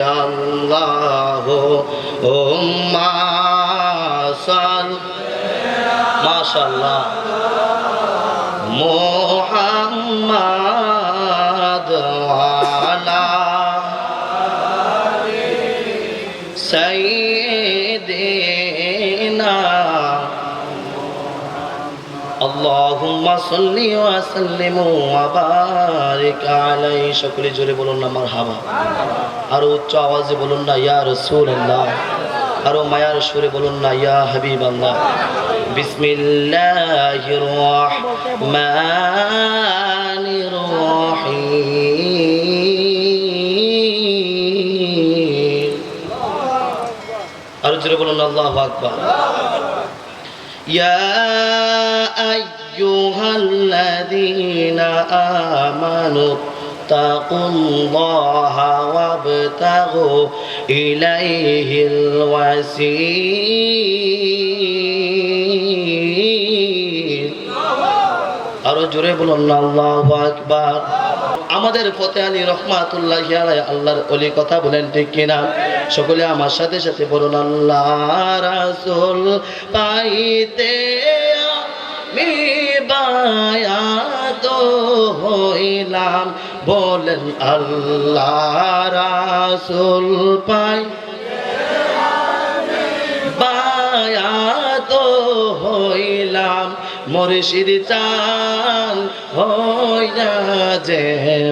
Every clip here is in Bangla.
আল্লাহ উম্মা সাল মাশাআল্লাহ মুহাম্মাদ আল্লাহুম্মা সাল্লি ওয়া সাল্লিম ওয়া বারিক আলাই সকলে জোরে বলুন না, মারহাবা। আর উচ্চ আওয়াজে বলুন না, ইয়া রাসূলুল্লাহ। আরও মায়ার সুরে বলুন না, ইয়া হাবিবাল্লাহ। বিসমিল্লাহির রাহমানির রাহিম। আর জোরে বলুন আল্লাহু আকবার। يا أيها الذين آمنوا اتقوا الله وابتغوا إليه الوسيل আরো জোরে বলুন না আল্লাহু আকবার আমাদের ফতে আলী রহমাতুল্লাহ আলাই আল্লাহর অলি কথা বলেন ঠিক কিনা সকলে আমার সাথে সাথে বলুন, আল্লাহ রাসূল, পাইতে আমি বায়াত হইলাম। বলেন, আল্লাহ রাসূল পাই বায়াত হইলাম। মুর্শিদ চান হইয়া যে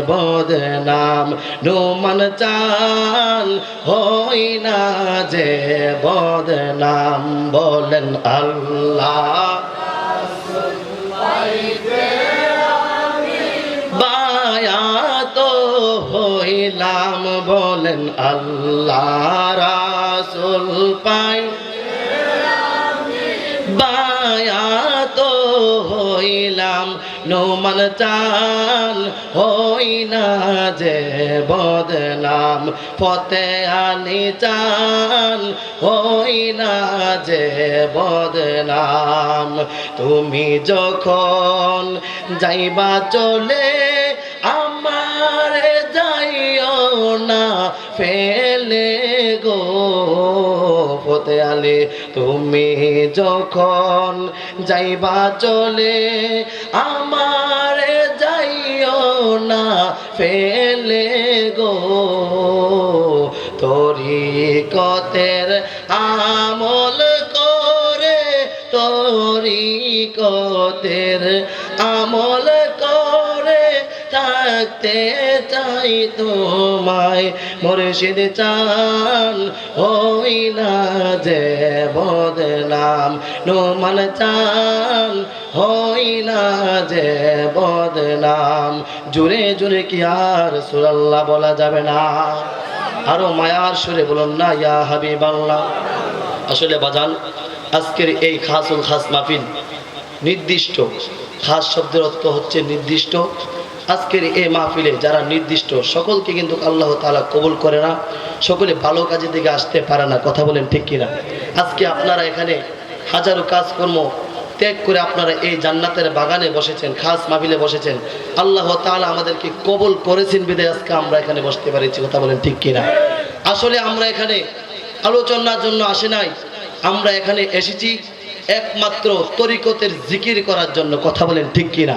বদনাম। নুমান চান হই না যে বদনাম। বলেন আল্লাহ। বায়াত হইলাম, বলেন আল্লাহ। রাসুল পাই। হইলাম নোমান চান হই না যে বদনাম ফতে আনি চান হই না যে বদনাম। তুমি যখন যাইবা চলে, আমার যাইও না, ফেলে আলে তুমি যখন যাইবা চলে, আমার যাইও না ফেলে গো। তোরি কতের আমল করে, তোরি কতের আমল থাকতে চাই তোমায়। মুর্শিদ চান হই না যে বদনাম। নোমান চান হই না যে বদনাম। জুড়ে জুড়ে কি আর সুরাল্লাহ বলা যাবে না। আরও মায়ার সুরে বলুন না, ইয়া হাবিব আল্লাহ আসলে বাজান, আজকের এই খাসুল খাস মাহফিল নির্দিষ্ট। খাস শব্দের অর্থ হচ্ছে নির্দিষ্ট। আজকের এই মাহফিলে যারা নির্দিষ্ট, সকলকে কিন্তু আল্লাহ তাআলা কবুল করে না, সকলে ভালো কাজের দিকে আসতে পারে না। কথা বলেন ঠিক কিনা? আজকে আপনারা এখানে হাজারো কাজকর্ম ত্যাগ করে আপনারা এই জান্নাতের বাগানে বসেছেন, খাস মাহফিলে বসেছেন। আল্লাহ তাআলা আমাদেরকে কবল করেছেন বিদায় আজকে আমরা এখানে বসতে পারিছি। কথা বলেন ঠিক কিনা? আসলে আমরা এখানে আলোচনার জন্য আসে নাই। আমরা এখানে এসেছি একমাত্র তরিকতের জিকির করার জন্য। কথা বলেন ঠিক কিনা?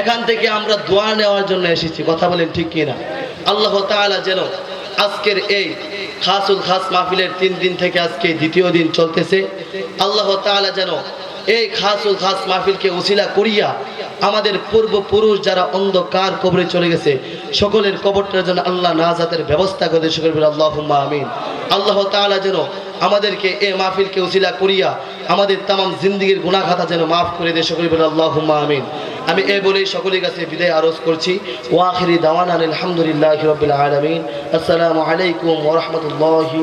এখান থেকে আমরা দোয়া নেওয়ার জন্য এসেছি। কথা বলেন ঠিক কিনা? আল্লাহ তাআলা যেন আজকের এই খাসুল খাস মাহফিলের তিন দিন থেকে আজকে দ্বিতীয় দিন চলতেছে। আল্লাহ তাআলা যেন এই খাসুল খাস মাহফিলকে উসিলা করিয়া আমাদের পূর্বপুরুষ যারা অন্ধকার কবরে চলে গেছে, সকলের কবরটার জন্য আল্লাহ নাজাতের ব্যবস্থা করে সকল আল্লাহ আমিন। আল্লাহ তাআলা যেন আমাদেরকে এ মাহফিলকে উজিলা করিয়া আমাদের তাম জিন্দিগির গুণাঘাতা যেন মাফ করে দে সকলে বলে আল্লাহ আমিন। আমি এ বলেই সকলের কাছে বিদায় আরজ করছি। ওয়াখিরি দাওয়ান আলহামদুলিল্লাহ আসসালামু আলাইকুম ওরহমতুল্লাহি